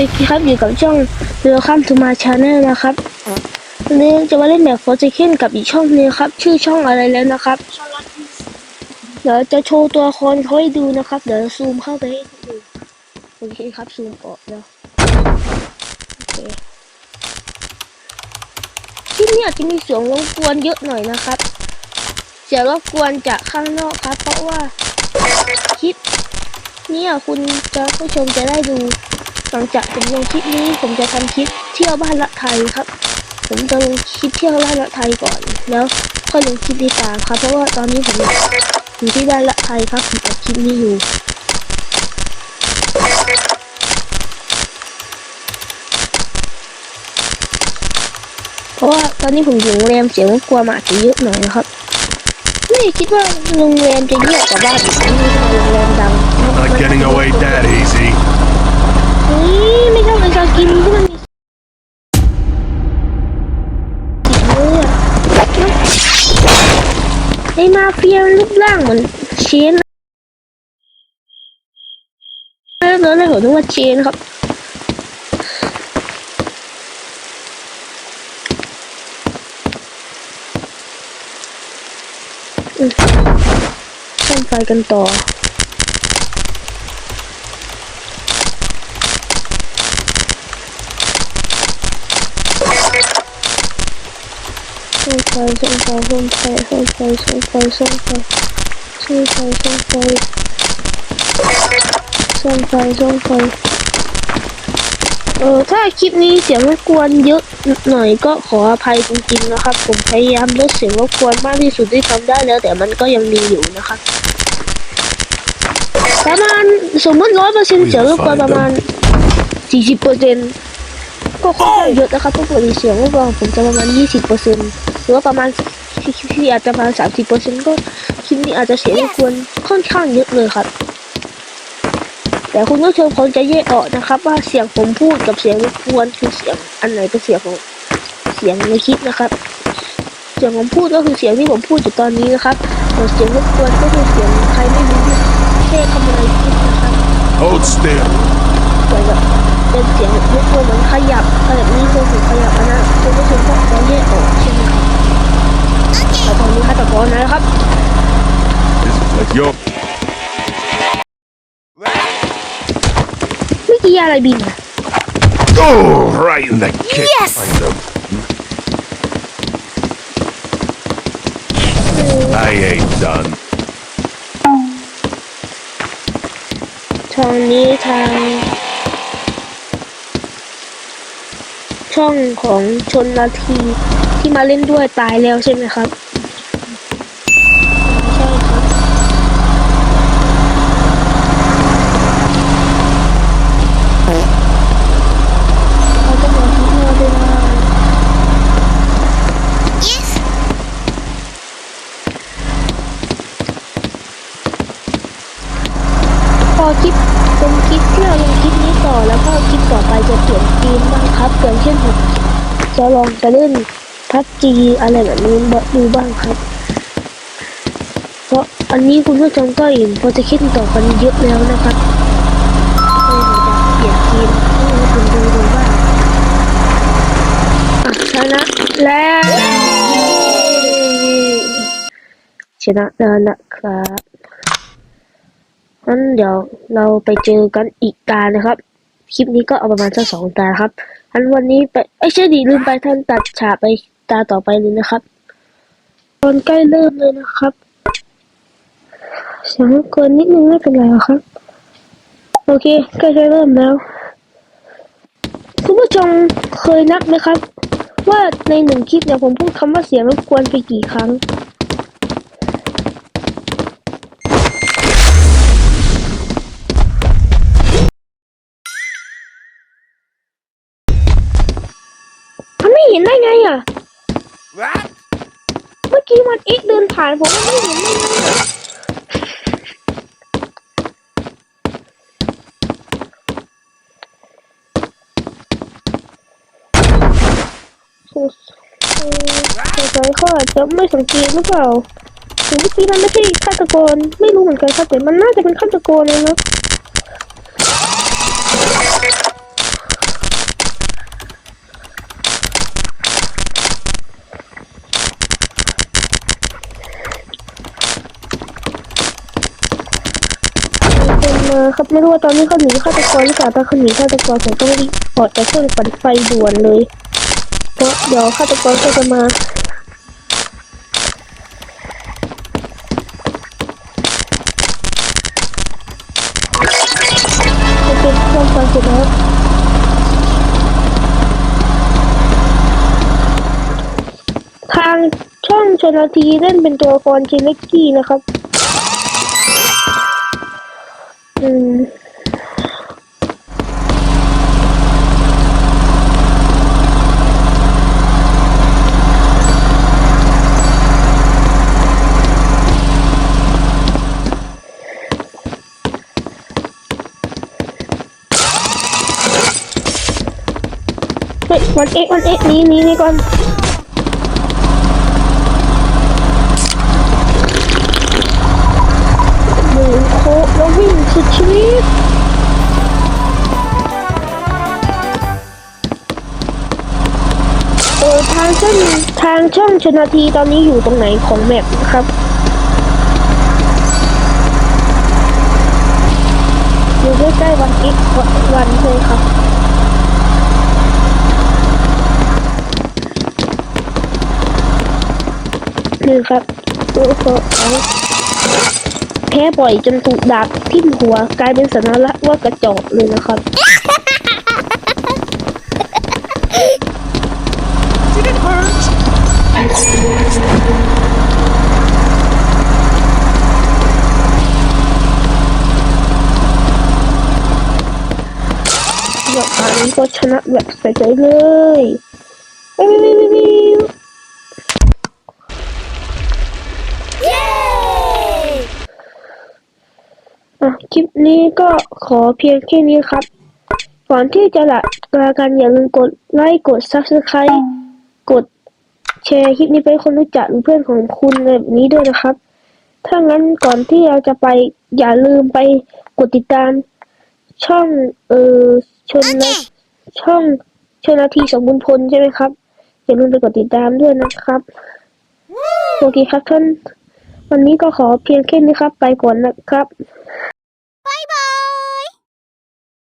วัสดีครับอยู่กับช่องเรือข้ามทูมาชาแนลนะครับวันนี้จะมาเล่นแบบโฟร์เคนกับอีกช่องหนึงครับ ชื่อช่องอะไรแล้วนะครับ เดี๋ยวจะโชว์ตัวละครเขาให้ดูนะครับ เดี๋ยวซูมเข้าไปให้ดูโอเคครับซูมออกแล้วโอเคคลิปนี้อาจจะมีเสียงรบกวนเยอะหน่อยนะครับ เสียงรบกวนจากข้างนอกครับ เพราะว่าคลิปเนี่ยคุณจะผู้ชมจะได้ดู หลังจากผมลงคลิปนี้ผมจะทำคลิปเที่ยวบ้านละไทยครับ ผมจะลงคลิปเที่ยวบ้านละไทยก่อน แล้วค่อยลงคลิปที่ามครับ เพราะว่าตอนนี้ผมอยู่ที่บ้านละไทยครับผมอัดคลิปนี้อยู่เพราะว่าตอนนี้ผมอยู่โรงแรมเสียงรบกวนมาจะเยอะหน่อยนะครับ ไม่คิดว่าโรงแรมจะเงียบกว่าบ้านนี่โรงแรมดัง นี่ไม่ชอบเป็นการกินที่มันมีสีเลยอะไอมาเฟียนรูปร่างเหมือนเชนแล้วตอนแรกผมนึกว่าเชนครับอืมซ่อมไฟกันต่อ ซ่อมไฟซ่อมไฟซ่อมไฟซ่อมไฟซ่อมไฟซ่อมไฟซ่อมไฟซ่อมไฟซ่อมไฟซ่อมไฟเออถ้าคลิปนี้เสียงรบกวนเยอะหน่อยก็ขออภัยจริงๆนะครับ ผมพยายามลดเสียงรบกวนมากที่สุดที่ทำได้แล้ว แต่มันก็ยังมีอยู่นะครับประมาณสมมติร้อยเปอร์เซ็นต์เสียงรบกวนประมาณสี่สิบเปอร์เซ็นต์ก็ค่อนข้างเยอะนะครับเพราะปกติเสียงเมื่อก่อนผมจะประมาณยี่สิบเปอร์เซ็นต์ หรือว่าประมาณที่ที่อาจจะประมาณสามสิบเปอร์เซ็นต์ก็คลิปนี้อาจจะเสียงรบกวนค่อนข้างเยอะเลยครับ แต่คุณผู้ชมคงจะแยกออกนะครับ ว่าเสียงผมพูดกับเสียงรบกวนคือเสียงอันไหนเป็นเสียงของเสียงในคลิปนะครับเสียงผมพูดก็คือเสียงที่ผมพูดอยู่ตอนนี้นะครับส่วนเสียงรบกวนก็คือเสียงใครไม่รู้แค่คำอะไรคลิปนะครับ Hold still. เหมือนกับเป็นเสียงรบกวนเหมือนขยับขยับนี้คือถึงขยับอันนั้นคุณผู้ชมก็จะแยกออก ใช่ไหมครับแต่ตอนนี้ฆาตกรนะครับ This is like your เมื่อกี้อะไรบินอะ oh right in the kick. Yes. I ain't done. ทางนี้ทางช่องของชนนาที ที่มาเล่นด้วยตายแล้วใช่ไหมครับใช่ครับเขาจะบอกที่เราด้วยพอคลิปเป็นคลิปที่เราลงคลิปนี้ต่อแล้วก็คลิปต่อไปจะเปลี่ยนเกมบ้างครับอย่างเช่นผมจะลองจะเล่น พับจีอะไรแบบนี้ดูบ้างครับ เพราะอันนี้คุณผู้ชมก็เห็นโปรเจกต์ต่อกันเยอะแล้วนะครับเลยผมจะเปลี่ยนกมให้คุณดูดูบ้างอะชนะแล้วชนะแล้วนะครับงั้นเดี๋ยวเราไปเจอกันอีกตานะครับ คลิปนี้ก็เอาประมาณสักสองตาครับอันวันนี้ไปไอ้ยใช่ดิลืมไปท่านตัดฉากไป ตาต่อไปเลยนะครับ ตอนใกล้เริ่มเลยนะครับเสียงรบกวนนิดนึงไม่เป็นไรหรอครับ โอเคใกล้จะเริ่มแล้ว คุณผู้ชมเคยนับไหมครับ ว่าในหนึ่งคลิปเนี่ยผมพูดคำว่าเสียงรบกวนไปกี่ครั้ง เมื่อกี้มันเอ็กเดินผ่านผมไม่เห็นได้ไงอะสงสเออสงสัยเขาอาจจะไม่สังเกตหรือเปล่าหรือเมื่อกี้มันไม่ใช่ฆาตกร ไม่รู้เหมือนกันครับแต่มันน่าจะเป็นฆาตกรเลยเนาะ มาครับไม่รู้ว่าตอนนี้เขาหนีฆาตกรหรือเปล่าถ้าเขาหนีฆาตกรผมต้องรีบออกจากเครื่องปั่นไฟด่วนเลย เพราะเดี๋ยวฆาตกรก็จะมาโอเคเครื่องไฟเสร็จแล้วทางช่องชนทีเล่นเป็นตัวละครเชนเล็กกี้นะครับ อืมวันเอ็กวันเอ็กนีหนีหนีก่อนหมูโคแล้ วิ่งสุดชีวิตเออทางเส้นทางช่องชนาทีตอนนี้อยู่ตรงไหนของแมปนะครับอยู่ใกล้ๆวันเอ็กวันเลยครับนี่ครับโอ้โหเอา แพ้บ่อยจนถูกดาบทิ่มหัวกลายเป็นสัญลักษณ์ว่ากระจอกเลยนะครับ Did it hurt? เดี๋ยวอันนี้ก็ชนะแบบใส่ใจเลยวิววิววิว อะคลิปนี้ก็ขอเพียงแค่นี้ครับ ก่อนที่จะละลากันอย่าลืมกดไลค์กด subscribe กดแชร์คลิปนี้ไปให้คนรู้จักหรือเพื่อนของคุณอะไรแบบนี้ด้วยนะครับ ถ้างั้นก่อนที่เราจะไปอย่าลืมไปกดติดตาม ช่องเออชนนะช่องชนนาทีสมบุญพลใช่ไหมครับอย่าลืมไปกดติดตามด้วยนะครับโอเคครับท่านวันนี้ก็ขอเพียงแค่นี้ครับ ไปก่อนนะครับ Bye bye!